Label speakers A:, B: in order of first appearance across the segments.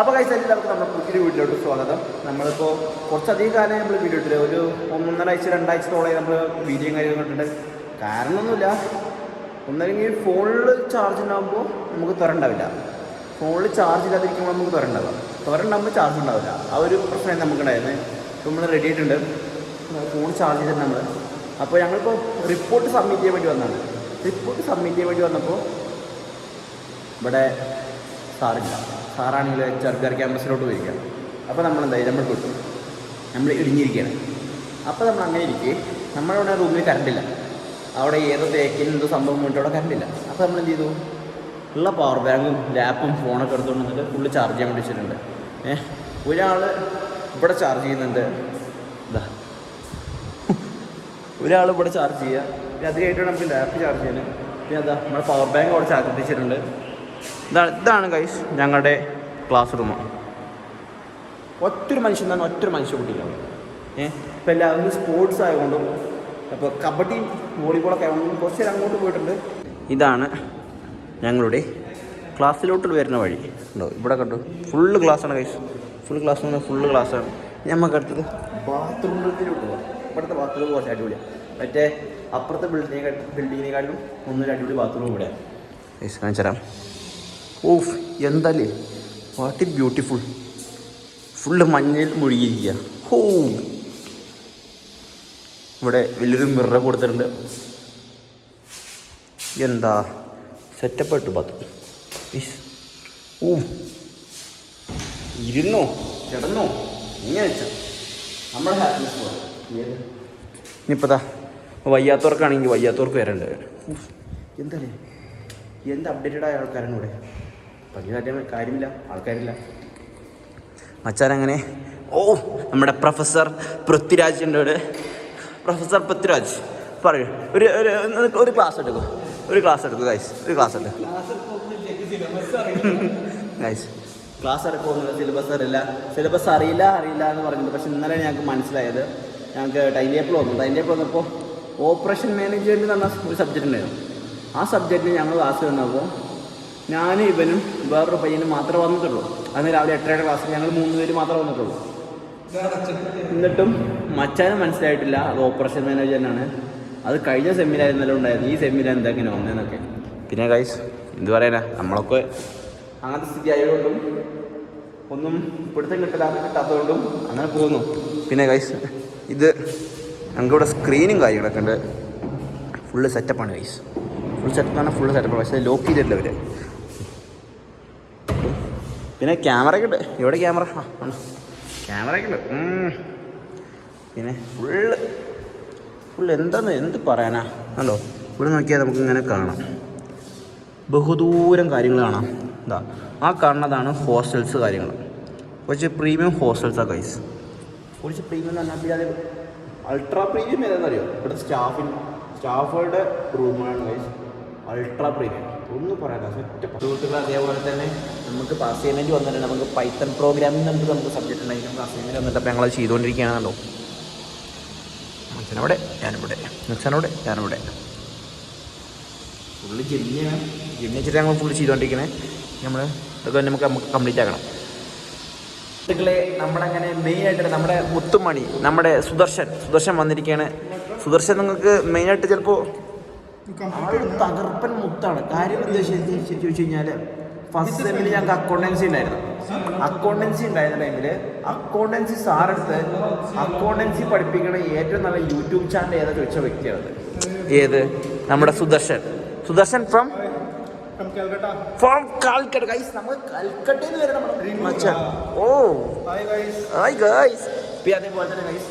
A: അപ്പോൾ കഴിച്ച എല്ലാവർക്കും നമ്മുടെ പുതിയ വീട്ടിലോട്ട് സ്വാഗതം. നമ്മളിപ്പോൾ കുറച്ചധികം കാലം നമ്മൾ വീഡിയോ ഇട്ടില്ല. ഒരു ഒന്നൊന്നര ആഴ്ച രണ്ടാഴ്ചത്തോളം നമ്മൾ വീഡിയോ കാര്യങ്ങൾ കണ്ടിട്ടുണ്ട് കാരണമൊന്നുമില്ല. ഒന്നല്ലെങ്കിൽ ഫോണിൽ ചാർജ് ഉണ്ടാകുമ്പോൾ നമുക്ക് തുറണ്ടാവില്ല ഫോണിൽ ചാർജ് ഇല്ലാതിരിക്കുമ്പോൾ നമുക്ക് തുറണ്ടാവുക തുറണ്ടാകുമ്പോൾ ചാർജ് ഉണ്ടാവില്ല. ആ ഒരു പ്രശ്നം നമുക്കുണ്ടായിരുന്നു നമ്മൾ റെഡി ആയിട്ടുണ്ട്. ഫോൺ ചാർജ് ചെയ്തിട്ട് നമ്മൾ അപ്പോൾ ഞങ്ങളിപ്പോൾ റിപ്പോർട്ട് സബ്മിറ്റ് ചെയ്യാൻ വേണ്ടി വന്നതാണ്. റിപ്പോർട്ട് സബ്മിറ്റ് ചെയ്യാൻ വേണ്ടി വന്നപ്പോൾ ഇവിടെ സാറില്ല. സാറാണെങ്കിൽ ചെറുക്കാർ ക്യാമ്പസിലോട്ട് പോയിരിക്കുക അപ്പോൾ നമ്മൾ എന്തായി നമ്മൾ കിട്ടും നമ്മൾ ഇടിഞ്ഞിരിക്കുകയാണ് അപ്പോൾ നമ്മൾ അങ്ങനെ ഇരിക്കെ. നമ്മളവിടെ റൂമിൽ കറണ്ടില്ല അവിടെ ഏതോ തേക്കിന് എന്തോ സംഭവം വേണ്ടി അവിടെ കറണ്ടില്ല അപ്പോൾ നമ്മൾ എന്ത് ചെയ്തു ഉള്ള പവർ ബാങ്കും ലാപ്പും ഫോണൊക്കെ എടുത്തുകൊണ്ട് വന്നിട്ട് ഫുള്ള് ചാർജ് ചെയ്യാൻ വേണ്ടി വെച്ചിട്ടുണ്ട്. ഏഹ് ഒരാൾ ഇവിടെ ചാർജ് ചെയ്യുന്നുണ്ട്. ഇതാ ഒരാൾ ഇവിടെ ചാർജ് ചെയ്യുക അത് കഴിഞ്ഞിട്ട് നമുക്ക് ലാപ്പ് ചാർജ് ചെയ്യാൻ പിന്നെ അതാ നമ്മുടെ പവർ ബാങ്ക് അവിടെ ചാർജ് എത്തിച്ചിട്ടുണ്ട് ഇതാണ് ഇതാണ് ഗൈസ് ഞങ്ങളുടെ ക്ലാസ് റൂം ഒറ്റൊരു മനുഷ്യൻ തന്നെ ഒറ്റൊരു മനുഷ്യ കുട്ടിയിലാണ് ഏഹ് ഇപ്പം എല്ലാവരും സ്പോർട്സ് ആയതുകൊണ്ടും അപ്പോൾ കബഡി വോളിബോളൊക്കെ ആയതുകൊണ്ടും കുറച്ച് നേരം അങ്ങോട്ട് പോയിട്ടുണ്ട്. ഇതാണ് ഞങ്ങളുടെ ക്ലാസ്സിലോട്ട് വരുന്ന വഴി. ഉണ്ടോ? ഇവിടെ കണ്ടു? ഫുള്ള് ക്ലാസ്സാണ് ഗൈസ് ഫുൾ ക്ലാസ് എന്ന് പറഞ്ഞാൽ ഫുള്ള് ക്ലാസ്സാണ് നമുക്ക് അടുത്തത്. ബാത്റൂമിലോട്ട് പോകാം ഇവിടുത്തെ ബാത്റൂം കുറച്ച് അടിപൊളിയാണ് മറ്റേ അപ്പുറത്തെ ബിൽഡിങ്ങിനെ ബിൽഡിങ്ങിനെക്കാട്ടിലും ഒന്നൊരു അടിപൊളി ബാത്റൂം ഇവിടെയാണ് ഗൈസ് കാണിച്ചു തരാം ഓഫ് എന്തല്ലേ? What beautiful. ഫുള്ള് മഞ്ഞിൽ മുഴുകിയിരിക്കുക. ഹോ. ഇവിടെ വലിയൊരു മിറർ കൊടുത്തിട്ടുണ്ട്. എന്താ? സെറ്റപ്പ് ഇട്ടു പത്ത്. ഓ. ഇരുന്നോ? കിടന്നോ? ഇങ്ങനെ നമ്മുടെ ഹാപ്പിനെസ് പോലെ. ഇനിയിപ്പതാ വയ്യാത്തവർക്കാണെങ്കിൽ വയ്യാത്തവർക്ക് വരണ്ടേ എന്താ എന്ത് അപ്ഡേറ്റഡ് ആയ ആൾക്കാരാണ് ഇവിടെ? വലിയ കാര്യം കാര്യമില്ല ആൾക്കാരില്ല. മച്ചാൻ അങ്ങനെ ഓ നമ്മുടെ പ്രൊഫസർ പൃഥ്വിരാജിന്റെ ഒരു പ്രൊഫസർ പൃഥ്വിരാജ് പറയൂ. ഒരു ഒരു ഒരു ക്ലാസ് എടുക്കും. ഒരു ക്ലാസ് എടുക്കും ഗൈസ് ഒരു ക്ലാസ് എടുക്കും. ഗൈസ് ക്ലാസ് എടുക്കുമെന്നില്ല സിലബസ് അറിയില്ല. സിലബസ് അറിയില്ല അറിയില്ല എന്ന് പറഞ്ഞിട്ട് പക്ഷെ ഇന്നലെ ഞങ്ങൾക്ക് മനസ്സിലായത് ഞങ്ങൾക്ക് ടൈം ടേബിൾ വന്നു. ടൈം ടേബിൾ വന്നപ്പോൾ ഓപ്പറേഷൻ മാനേജ്മെന്റ് പറഞ്ഞ ഒരു സബ്ജക്റ്റ് ഉണ്ടായിരുന്നു. ആ സബ്ജക്റ്റിന് ഞങ്ങൾ ക്ലാസ് വന്നപ്പോൾ ഞാനും ഇവനും വേറൊരു പയ്യനും മാത്രമേ വന്നിട്ടുള്ളൂ. അന്ന് രാവിലെ എട്ടരയുടെ ക്ലാസ്സിൽ ഞങ്ങൾ മൂന്ന് പേര് മാത്രമേ വന്നിട്ടുള്ളൂ. എന്നിട്ടും മച്ചാനും മനസ്സിലായിട്ടില്ല അത് ഓപ്പറേഷൻ മാനേജറിനാണ് അത് കഴിഞ്ഞ സെമ്മിലായിരുന്നല്ലോ ഉണ്ടായിരുന്നു ഈ സെമ്മിൽ എന്താ ഇങ്ങനെ വന്നതെന്നൊക്കെ പിന്നെ ഗൈസ് എന്ത് പറയാനാ? നമ്മളൊക്കെ അങ്ങനത്തെ സ്ഥിതി ആയതുകൊണ്ടും ഒന്നും പിടുത്തം കിട്ടില്ല കിട്ടാത്തതുകൊണ്ടും അങ്ങനെ പോകുന്നു. പിന്നെ ഗൈസ് ഇത് ഞങ്ങൾക്കിവിടെ സ്ക്രീനും കാര്യങ്ങളൊക്കെ ഉണ്ട്. ഫുള്ള് സെറ്റപ്പാണ് ഗൈസ് ഫുൾ സെറ്റപ്പാണ് ഫുള്ള് സെറ്റപ്പാണ് പക്ഷേ ലോക്ക് ചെയ്തിട്ടില്ല ഇവർ പിന്നെ ക്യാമറയൊക്കെ ഉണ്ട് എവിടെ ക്യാമറ ആ ക്യാമറയൊക്കെ ഉണ്ട്. പിന്നെ ഫുള്ള് ഫുള്ള് എന്താന്ന് എന്ത് പറയാനാ? കണ്ടോ? ഇവിടെ നോക്കിയാൽ നമുക്ക് ഇങ്ങനെ കാണാം. ബഹുദൂരം കാര്യങ്ങൾ കാണാം. എന്താ ആ കാണുന്നതാണ് ഹോസ്റ്റൽസ് കാര്യങ്ങൾ. കുറച്ച് പ്രീമിയം ഹോസ്റ്റൽസാണ് കൈസ് കുറച്ച് പ്രീമിയം എന്ന് പറഞ്ഞാൽ അത് അൾട്രാ പ്രീമിയം ഏതാണെന്നറിയോ? ഇവിടെ സ്റ്റാഫിൻ സ്റ്റാഫുകളുടെ റൂമാണ് ഗൈസ് അൾട്രാ പ്രീമിയം. ഒന്നും പറയാതെ സെറ്റ് സുഹൃത്തുക്കൾ അതേപോലെ തന്നെ നമുക്ക് അസൈൻമെന്റ് വന്നിട്ടുണ്ട്. നമുക്ക് പൈത്തൺ പ്രോഗ്രാമിംഗ് നമുക്ക് നമുക്ക് സബ്ജക്റ്റ് ഉണ്ടെങ്കിൽ നമുക്ക് അസൈൻമെന്റ് വന്നിട്ട് അപ്പോൾ ഞങ്ങൾ ചെയ്തുകൊണ്ടിരിക്കുകയാണല്ലോ. അച്ഛനവിടെ ഞാനിവിടെ. അച്ഛനവിടെ ഞാനിവിടെ. ഫുള്ള് ജെല്ലിയാണ് ജെല്ലി വെച്ചിട്ട് ഞങ്ങൾ ഫുള്ള് ചെയ്തുകൊണ്ടിരിക്കണേ. നമ്മൾ ഇതൊക്കെ നമുക്ക് നമുക്ക് കംപ്ലീറ്റ് ആക്കണം. സുഹൃത്തുക്കളെ നമ്മളങ്ങനെ മെയിനായിട്ട് നമ്മുടെ മുത്തുമണി നമ്മുടെ സുദർശൻ. സുദർശൻ വന്നിരിക്കുകയാണ്. സുദർശൻ നിങ്ങൾക്ക് മെയിനായിട്ട് ചിലപ്പോൾ തകർപ്പൻ മുത്താണ്. കാര്യം ഉദ്ദേശിച്ച് ചോദിച്ചു കഴിഞ്ഞാൽ ഫസ്റ്റ് സെമ്മിൽ ഞങ്ങൾക്ക് അക്കൗണ്ടൻസി ഉണ്ടായിരുന്നു. അക്കൗണ്ടൻസി ഉണ്ടായിരുന്ന ടൈമിൽ അക്കൗണ്ടൻസി സാറെടുത്ത് അക്കൗണ്ടൻസി പഠിപ്പിക്കുന്ന ഏറ്റവും നല്ല യൂട്യൂബ് ചാനൽ ഏതാ ചോദിച്ച വ്യക്തിയാണ് ഏത്? നമ്മുടെ Sudarshan. Sudarshan from from Calcutta guys നമ്മൾ കൽക്കട്ടയിൽ നിന്ന് വരെ മച്ചാൻ ഓ. ഹായ് ഗൈസ് പിന്നെ അതേപോലെ തന്നെ ഗൈസ്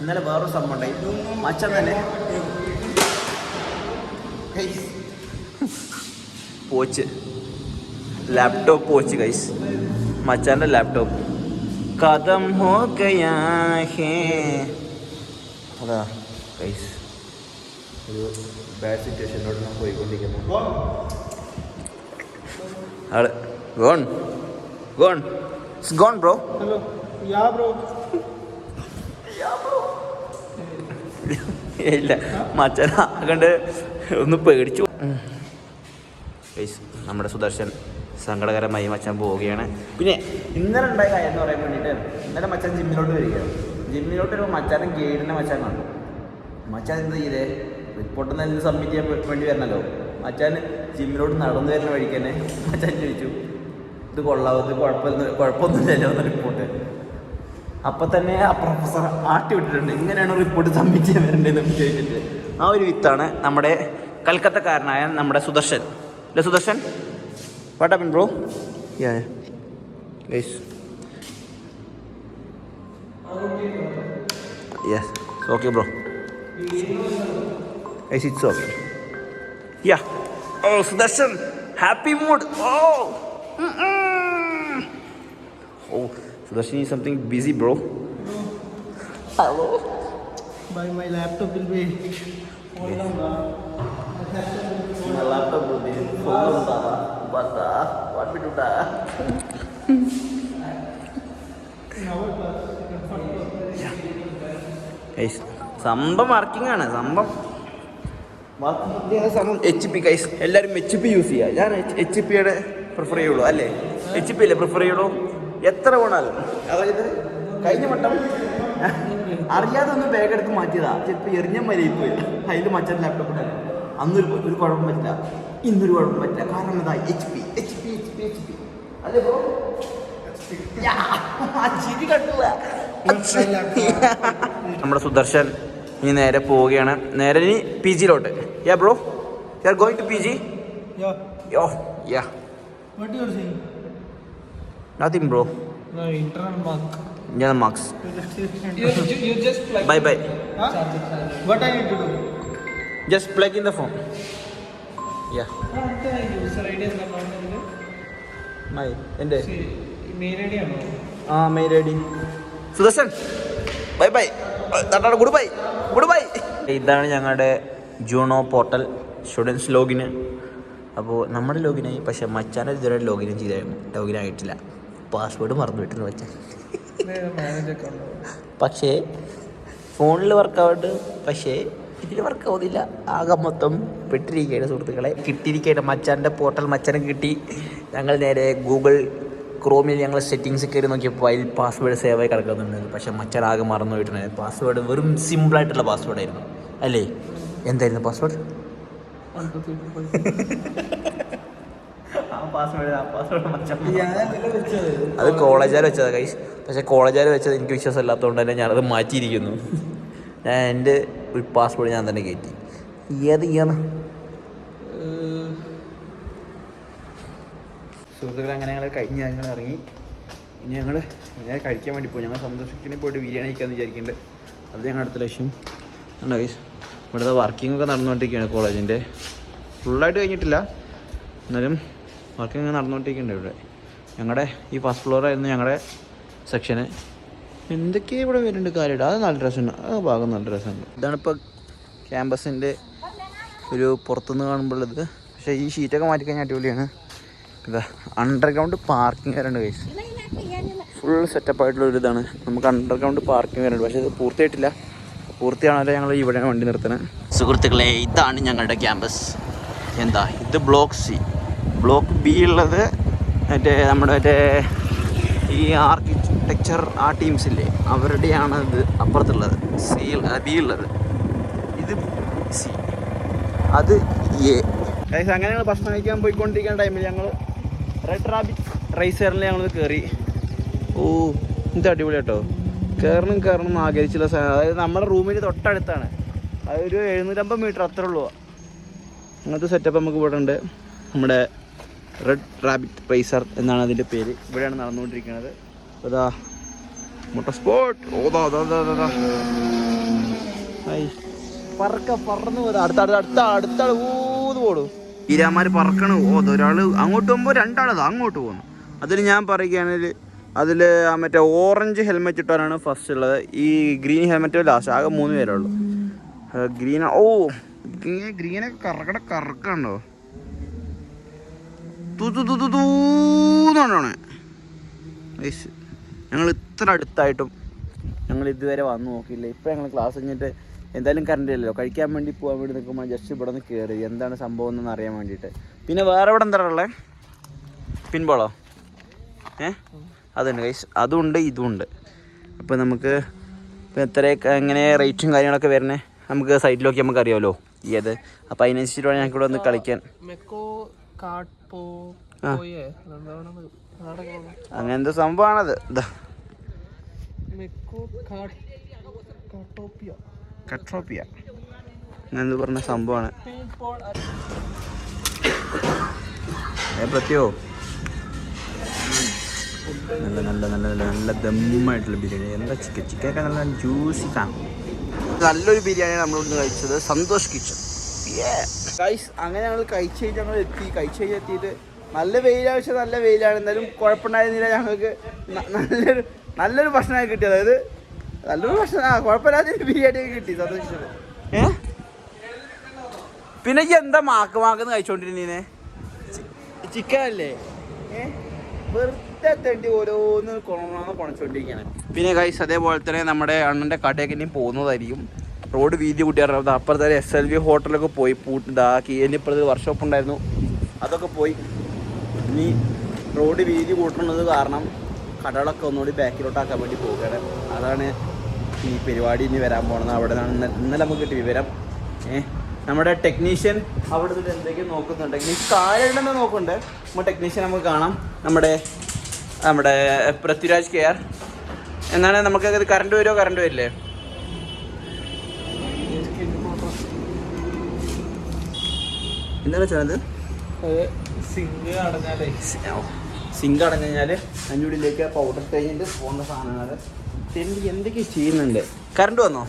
A: ഇന്നലെ വേറൊരു സംഭവം ഉണ്ടായി. മച്ചാൻ തന്നെ guys pouch laptop pouch guys മച്ചാന്റെ laptop കഥം ഹോ ഗയാ ഹേ അതാ ഗൈസ് ഒരു ബാഡ് സിറ്റുവേഷനിലോട്ട് ഞാൻ പോയിക്കൊണ്ടിരിക്കുന്നു all gone gone gone bro
B: Hello. Yeah bro.
A: ഇല്ല. മച്ചനാകണ്ട് ഒന്ന് പേടിച്ചു. നമ്മുടെ സുദർശൻ സങ്കടകരമായി മച്ചൻ പോവുകയാണ്. പിന്നെ ഇന്നലെ ഉണ്ടായ കാര്യം എന്ന് പറയാൻ വേണ്ടിയിട്ട് ഇന്നലെ മച്ചൻ ജിമ്മിലോട്ട് വരികയാണ് ജിമ്മിലോട്ട് വരുമ്പോൾ മച്ചാനും ഗൈഡിനെ മച്ചാൻ കണ്ടു മച്ചാൻ എന്ത് ചെയ്തേ? റിപ്പോർട്ട് നല്ല സബ്മിറ്റ് ചെയ്യാൻ വേണ്ടി വരണല്ലോ. മച്ചാൻ ജിമ്മിലോട്ട് നടന്നു വരുന്ന വഴിക്ക് തന്നെ മച്ചാൻ ചോദിച്ചു ഇത് കൊള്ളാവുന്നത് ഇത് കുഴപ്പമൊന്നും കുഴപ്പമൊന്നുമില്ലല്ലോ എന്ന റിപ്പോർട്ട് അപ്പം തന്നെ ആ പ്രൊഫസർ ആട്ടി വിട്ടിട്ടുണ്ട്. ഇങ്ങനെയാണ് റിപ്പോർട്ട് സബ്മിറ്റ് ചെയ്യാൻ വരേണ്ടതെന്ന് ചോദിച്ചിട്ട്. ആ ഒരു വിത്താണ് നമ്മുടെ കൽക്കത്തക്കാരനായ നമ്മുടെ സുദർശൻ. അല്ലേ Sudarshan? What happen bro yes yes okay bro yes it's okay ya oh Sudarshan happy mood oh oh Sudarshan is something busy bro hello
B: By my laptop will be down.
A: laptop will be full but uh, what we do that? സംഭവം working ആണ് സംഭവം സംഭവം H P guys എല്ലാവരും H P use ചെയ്യുക ഞാൻ H പിയുടെ prefer ചെയ്യുള്ളൂ അല്ലേ? എച്ച് പി അല്ലേ പ്രിഫർ ചെയ്യുള്ളൂ? എത്ര വേണാലും. അതായത് കഴിഞ്ഞ വട്ടം അറിയാതെ ഒന്ന് ബാഗ് എടുത്ത് മാറ്റിയതാ. ചിലപ്പോൾ എറിഞ്ഞ മരിയി പോയി അതിൽ മറ്റൊരു ലാപ്ടോപ്പ് ഉണ്ടായിരുന്നു അന്നൊരു ഒരു കുഴപ്പം പറ്റില്ല. ഇന്നൊരു കുഴപ്പം പറ്റില്ല. കാരണം എന്താ? H P H P H P H P അല്ലേ ബ്രോ ചിരി കണ്ടില്ല. നമ്മുടെ സുദർശൻ ഇനി നേരെ പോവുകയാണ്. നേരെ ഇനി P ജിയിലോട്ട് ya bro you are going to P G yo ya
B: what saying?
A: Nothing bro
B: No, internal mark.
A: ഞാൻ marks
B: you, you, you just plug.
A: Bye bye
B: Huh? What I need to do?
A: Phone ya
B: user ID എന്താ കാണുന്നത്?
A: My
B: എന്റെ. ID ആണോ?
A: ആ mail I D. Sudarshan bye bye തട്ടാണ് good by. Good bye. ഇതാണ് ഞങ്ങളുടെ Juno portal students ലോഗിന് അപ്പോൾ നമ്മുടെ ലോഗിനായി പക്ഷേ മച്ചാനെ ഇതുവരെ ലോഗിൻ ചെയ്തായിരുന്നു ലോഗിൻ ആയിട്ടില്ല. പാസ്വേഡ് മറന്നു
B: വിട്ടെന്ന് വെച്ചാൽ
A: പക്ഷേ ഫോണിൽ വർക്കാവുണ്ട് പക്ഷേ ഇതിൽ വർക്കാവുന്നില്ല ആകെ മൊത്തം പെട്ടിരിക്കുകയാണ് സുഹൃത്തുക്കളെ. കിട്ടിയിരിക്കുകയാണ് മച്ചാന്റെ പോർട്ടൽ മച്ചാനെ കിട്ടി. ഞങ്ങൾ നേരെ ഗൂഗിൾ ക്രോമിൽ ഞങ്ങൾ സെറ്റിങ്സ് കയറി നോക്കിയപ്പോൾ അതിൽ പാസ്വേഡ് സേവായി ആയി കിടക്കുന്നുണ്ട്. പക്ഷേ മച്ചാൻ ആകെ മറന്നു പോയിട്ടുണ്ട് പാസ്വേഡ് വെറും സിമ്പിളായിട്ടുള്ള പാസ്വേഡായിരുന്നു അല്ലേ? എന്തായിരുന്നു പാസ്വേഡ് അത് കോളേജുകാർ വെച്ചതാ കൈസ് പക്ഷെ കോളേജുകാർ വെച്ചത് എനിക്ക് വിശ്വാസം ഇല്ലാത്തതുകൊണ്ട് തന്നെ ഞാനത് മാറ്റിയിരിക്കുന്നു. ഞാൻ എന്റെ ഒരു പാസ്പോർട്ട് ഞാൻ തന്നെ കയറ്റി. ഏത്
B: ഇയാണ്
A: സുഹൃത്തുക്കൾ അങ്ങനെ ഞങ്ങൾ കഴിഞ്ഞ് ഞങ്ങൾ ഇറങ്ങി. ഇനി ഞങ്ങൾ ഞാൻ കഴിക്കാൻ വേണ്ടി പോയി. ഞങ്ങൾ സന്തോഷത്തിന് പോയിട്ട് ബിരിയാണി കഴിക്കാമെന്ന് വിചാരിക്കുന്നുണ്ട് അത് ഞങ്ങളുടെ അടുത്ത ലക്ഷ്യം. ഉണ്ടോ കൈസ് ഇവിടുത്തെ വർക്കിംഗ് ഒക്കെ നടന്നുകൊണ്ടിരിക്കുകയാണ് കോളേജിന്റെ. ഫുള്ളായിട്ട് കഴിഞ്ഞിട്ടില്ല. എന്നാലും വർക്കിംഗ് നടന്നുകൊണ്ടിരിക്കുന്നുണ്ട് ഇവിടെ. ഞങ്ങളുടെ ഈ ഫസ്റ്റ് ഫ്ലോറായിരുന്നു ഞങ്ങളുടെ സെക്ഷന് എന്തൊക്കെയാണ് ഇവിടെ വരുന്നുണ്ട് കാര്യമായിട്ട്. അത് നല്ല രസമുണ്ട്. ആ ഭാഗം നല്ല രസമുണ്ട്. ഇതാണിപ്പോൾ ക്യാമ്പസിന്റെ ഒരു പുറത്തുനിന്ന് കാണുമ്പോഴുള്ളത്. പക്ഷേ ഈ ഷീറ്റൊക്കെ മാറ്റിക്കഴിഞ്ഞാൽ അടിപൊളിയാണ്. ഇതാ അണ്ടർഗ്രൗണ്ട് പാർക്കിംഗ് വരേണ്ട കേസ് ഫുൾ സെറ്റപ്പ് ആയിട്ടുള്ള ഒരു ഇതാണ്. നമുക്ക് അണ്ടർഗ്രൗണ്ട് പാർക്കിംഗ് വരുന്നുണ്ട് പക്ഷേ ഇത് പൂർത്തിയായിട്ടില്ല. പൂർത്തിയാണല്ലോ ഞങ്ങൾ ഇവിടെയാണ് വണ്ടി നിർത്തുന്നത്. സുഹൃത്തുക്കളെ ഇതാണ് ഞങ്ങളുടെ ക്യാമ്പസ് എന്താ ഇത് ബ്ലോക്ക് സി ബ്ലോക്ക് ബി ഉള്ളത് മറ്റേ നമ്മുടെ മറ്റേ ഈ ആർക്കിടെക്ചർ ആ ടീംസ് ഇല്ലേ? അവരുടെയാണ് ഇത് അപ്പുറത്തുള്ളത്. സി ബി ഉള്ളത്. ഇത് സി അത് എ അങ്ങനെ ഞങ്ങൾ ഭക്ഷണം കഴിക്കാൻ പോയിക്കൊണ്ടിരിക്കുന്ന ടൈമിൽ ഞങ്ങൾ റെഡ് റാബിറ്റ് റൈസറിൽ ഞങ്ങൾ കയറി ഓ ഇത് അടിപൊളി കേട്ടോ. കയറണം കയറണം എന്ന് ആഗ്രഹിച്ചുള്ള സാധനം. അതായത് നമ്മുടെ റൂമിന് തൊട്ടടുത്താണ്. അതൊരു എഴുന്നൂറ്റമ്പത് മീറ്റർ അത്രേ ഉള്ളൂ. അങ്ങനത്തെ സെറ്റപ്പ് നമുക്ക് ഇവിടെ ഉണ്ട് നമ്മുടെ റെഡ് റാബിറ്റ് റൈസർ എന്നാണ് അതിന്റെ പേര്. ഇവിടെയാണ് നടന്നുകൊണ്ടിരിക്കുന്നത്. അതാ മുട്ട സ്പോട്ട് ഓതാ. പറക്ക പറന്നു അടുത്ത അടുത്ത അടുത്ത അടുത്ത പറക്കണ ഓ ഒരാൾ അങ്ങോട്ട് പോകുമ്പോൾ രണ്ടാളത് അങ്ങോട്ട് പോകുന്നു. അതിൽ ഞാൻ പറയുകയാണെങ്കിൽ അതിൽ മറ്റേ ഓറഞ്ച് ഹെൽമെറ്റ് ഇട്ടാണ് ഫസ്റ്റ് ഉള്ളത്. ഈ ഗ്രീൻ ഹെൽമെറ്റ് ലാസ്റ്റ് ആകെ മൂന്ന് പേരുള്ളൂ ഗ്രീൻ ഓ ഗ്രീനൊക്കെ കറക്കട കറക്കണ്ടോ തു തു തു തു ഞങ്ങൾ ഇത്ര അടുത്തായിട്ടും ഞങ്ങൾ ഇതുവരെ വന്നു നോക്കിയില്ല. ഇപ്പം ഞങ്ങൾ ക്ലാസ് കഴിഞ്ഞിട്ട് എന്തായാലും കറണ്ട് ഇല്ലല്ലോ. കഴിക്കാൻ വേണ്ടി പോകാൻ വേണ്ടി നിൽക്കുമ്പോൾ ജസ്റ്റ് ഇവിടെ നിന്ന് കയറി എന്താണ് സംഭവം എന്ന് അറിയാൻ വേണ്ടിയിട്ട്. പിന്നെ വേറെ ഇവിടെ എന്താ ഉള്ളത് പിൻബോളോ ഏ? അതുണ്ട് കൈസ് അതുണ്ട് ഇതുമുണ്ട് അപ്പോൾ നമുക്ക് ഇപ്പോൾ എത്രയൊക്കെ എങ്ങനെ റേറ്റും കാര്യങ്ങളൊക്കെ വരണേ നമുക്ക് സൈറ്റിലൊക്കെ നമുക്ക് അറിയാമല്ലോ ഏത് അപ്പോൾ അതിനനുസരിച്ചിട്ട് വേണം ഞങ്ങൾക്ക് ഇവിടെ വന്ന് കളിക്കാൻ. അങ്ങനത്തെ സംഭവമാണത്. കട്രോപ്പിയ അങ്ങനെന്ത് പറഞ്ഞ സംഭവമാണ്. ഏ പ്രത്യോ നല്ല നല്ല നല്ല നല്ല നല്ല ദമ്മായിട്ടുള്ള ബിരിയാണി. എന്താ ചിക്കൻ? ചിക്കനൊക്കെ നല്ല ജ്യൂസി കാണും നല്ലൊരു ബിരിയാണിയാണ് നമ്മളിന്ന് കഴിച്ചത്. സന്തോഷ് കിച്ചൺ. ഗൈസ് അങ്ങനെ ഞങ്ങൾ കഴിച്ച് കഴിഞ്ഞ് ഞങ്ങൾ എത്തി. കഴിച്ച് കഴിഞ്ഞ് എത്തിയിട്ട് നല്ല വെയിലാണ് പക്ഷെ നല്ല വെയിലാണ്. എന്തായാലും കുഴപ്പമുണ്ടായിരുന്നില്ല ഞങ്ങൾക്ക് നല്ലൊരു നല്ലൊരു ഭക്ഷണമായി കിട്ടി അതായത് നല്ലൊരു ഭക്ഷണം. ആ കുഴപ്പമില്ലാത്തൊരു ബിരിയാണി കിട്ടി. സന്തോഷിച്ചത്. ഏ? പിന്നെ ഈ എന്താ മാക്ക് മാക്കെന്ന് കഴിച്ചോണ്ടിരുന്നീനെ? ചിക്കൻ അല്ലേ? ഏ? വെറുതെ തേണ്ടി ഓരോന്ന് കുണച്ചോണ്ടിരിക്കാണ് പിന്നെ കൈസ് അതേപോലെ തന്നെ നമ്മുടെ അണ്ണന്റെ കടയൊക്കെ ഇനി പോകുന്നതായിരിക്കും. റോഡ് വീതി കൂട്ടിയാറുണ്ട് അപ്പുറത്തെ എസ് എൽ വി ഹോട്ടലൊക്കെ പോയി. പൂട്ട് ഇതാക്കി ഇനിയിപ്പുറത്ത് വർക്ക്ഷോപ്പ് ഉണ്ടായിരുന്നു. അതൊക്കെ പോയി. ഇനി റോഡ് വീതി കൂട്ടുന്നത് കാരണം കടകളൊക്കെ ഒന്നുകൂടി ബാക്കിലോട്ടാക്കാൻ വേണ്ടി പോവുകയാണ്. അതാണ് ഈ പരിപാടി ഇനി വരാൻ പോണത്. അവിടെ നിന്നാണ് ഇന്നലെ നമുക്ക് കിട്ടിയ വിവരം. ഏഹ് നമ്മുടെ ടെക്നീഷ്യൻ അവിടെ നിന്ന് എന്തൊക്കെയോ നോക്കുന്നുണ്ട്. ടെക്നീഷ്യൻ കാര്യമുണ്ടെന്ന് നോക്കുന്നുണ്ട്? നമ്മൾ ടെക്നീഷ്യൻ നമുക്ക് കാണാം. നമ്മുടെ നമ്മുടെ പൃഥ്വിരാജ് കെ ആർ. എന്നാണ് നമുക്ക് കറണ്ട് വരുമോ കറണ്ട് വരില്ലേ? എന്താണ് ചെയ്യുന്നത്
B: സിങ്ക് അടഞ്ഞാലേ.
A: സിങ്ക് അടഞ്ഞു കഴിഞ്ഞാൽ അതിന്റെ ഉള്ളിലേക്ക് പൗഡർ തേങ്ങ പോകുന്ന സാധനങ്ങൾ തെണ്ടി എന്തൊക്കെയോ ചെയ്യുന്നുണ്ട്? കറണ്ട് വന്നോ?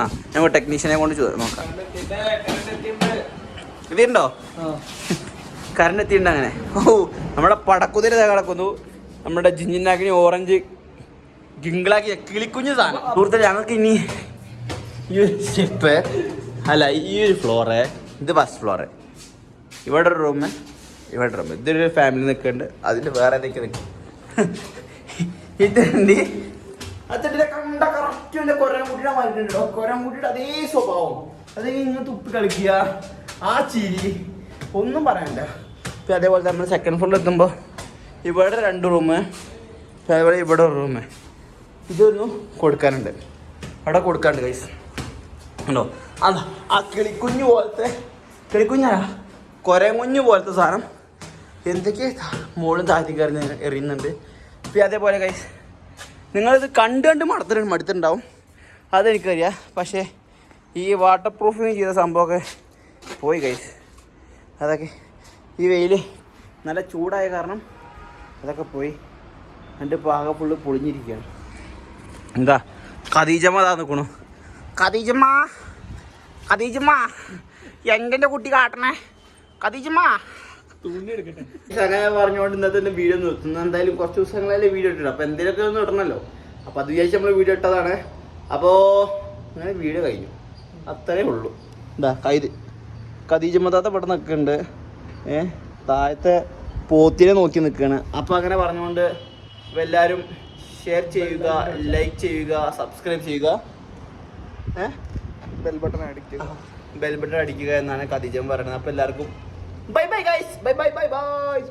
A: ആ ഞങ്ങൾ ടെക്നീഷ്യനെ കൊണ്ട് ചോദിച്ചു നോക്കാം. ഇതുണ്ടോ കറണ്ട് എത്തിയിട്ടുണ്ട്. അങ്ങനെ. ഓ നമ്മുടെ പടക്കുതിര കിടക്കുന്നു. നമ്മുടെ ജിഞ്ചിനാക്കിനി ഓറഞ്ച് ഗിങ്കിളാക്കി കിളിക്കുഞ്ഞ് സാധനം. സുഹൃത്തെ ഞങ്ങൾക്ക് ഇനി ഈ ഒരു സ്റ്റെപ്പ് അല്ല ഈ ഒരു ഫ്ലോറ് ഇത് ഫസ്റ്റ് ഫ്ലോറ് ഇവിടെ ഒരു റൂം ഇവിടെ റൂം ഇതൊരു ഫാമിലി നിൽക്കുന്നുണ്ട്. അതിന് വേറെ എന്തൊക്കെ നിൽക്കും. ഇതുണ്ട് അതിന്റെ കണ്ട കറക്റ്റ് കൊരംകുട്ടിയുടെ മാറ്റിട്ടുണ്ടോ കൊരംകുട്ടിയുടെ അതേ സ്വഭാവം. അതേ ഇങ്ങനെ തുപ്പി കളിക്കുക. ആ ചിരി. ഒന്നും പറയണ്ട. ഇപ്പം അതേപോലെ നമ്മൾ സെക്കൻഡ് ഫ്ലോറിൽ എത്തുമ്പോൾ ഇവിടെ രണ്ട് റൂം അതേപോലെ ഇവിടെ ഒരു റൂം ഇതൊരു കൊടുക്കാനുണ്ട്. അവിടെ കൊടുക്കാനുണ്ട് കൈസ് ഉണ്ടോ അതാ ആ കിളിക്കുഞ്ഞു പോലത്തെ കിളിക്കുഞ്ഞാ കൊരകുഞ്ഞു പോലത്തെ സാധനം. എന്തൊക്കെ മോളും താഴ്ത്തി കയറി എറിയുന്നുണ്ട്. പിന്നെ അതേപോലെ കൈസ് നിങ്ങളിത് കണ്ട് കണ്ട് മടുത്തിട്ട് മടുത്തിട്ടുണ്ടാവും. അതെനിക്കറിയാം. പക്ഷേ ഈ വാട്ടർ പ്രൂഫിങ് ചെയ്ത സംഭവമൊക്കെ പോയി കൈസ് അതൊക്കെ ഈ വെയിൽ നല്ല ചൂടായ കാരണം അതൊക്കെ പോയി. എന്റെ പാക ഫുള്ള് പൊളിഞ്ഞിരിക്കുകയാണ്. എന്താ? ഖദീജമ്മ അതാ നിൽക്കണു ഖദീജമ്മ? ഖദീജമ്മ? എങ്ങനെ കുട്ടി കാട്ടണേ.
B: എടുക്കട്ടെ.
A: അങ്ങനെ പറഞ്ഞുകൊണ്ട് ഇന്നത്തെ വീഡിയോ നിർത്തുന്നു എന്തായാലും കുറച്ച് ദിവസങ്ങളല്ലേ വീഡിയോ ഇട്ടിട്ട് അപ്പോൾ എന്തെങ്കിലുമൊക്കെ ഒന്ന് ഇടണമല്ലോ അപ്പോൾ അത് വിചാരിച്ച് നമ്മൾ വീഡിയോ ഇട്ടതാണ്. അപ്പോൾ അങ്ങനെ വീഡിയോ കഴിഞ്ഞു. അത്രേ ഉള്ളൂ. എന്താ കൈത്. ഖദീജമ്മത്താത്ത ഇവിടെ നിൽക്കുന്നുണ്ട്. ഏ താഴത്തെ പോത്തിനെ നോക്കി നിൽക്കുകയാണ്. അപ്പോൾ അങ്ങനെ പറഞ്ഞുകൊണ്ട് എല്ലാവരും ഷെയർ ചെയ്യുക ലൈക്ക് ചെയ്യുക സബ്സ്ക്രൈബ് ചെയ്യുക. ഏ?
B: ബെൽ ബട്ടൺ അടിക്കുക
A: ബെൽ ബട്ടൺ അടിക്കുക എന്നാണ് ഖദീജം പറയുന്നത്. അപ്പോൾ എല്ലാവർക്കും bye bye guys bye bye bye bye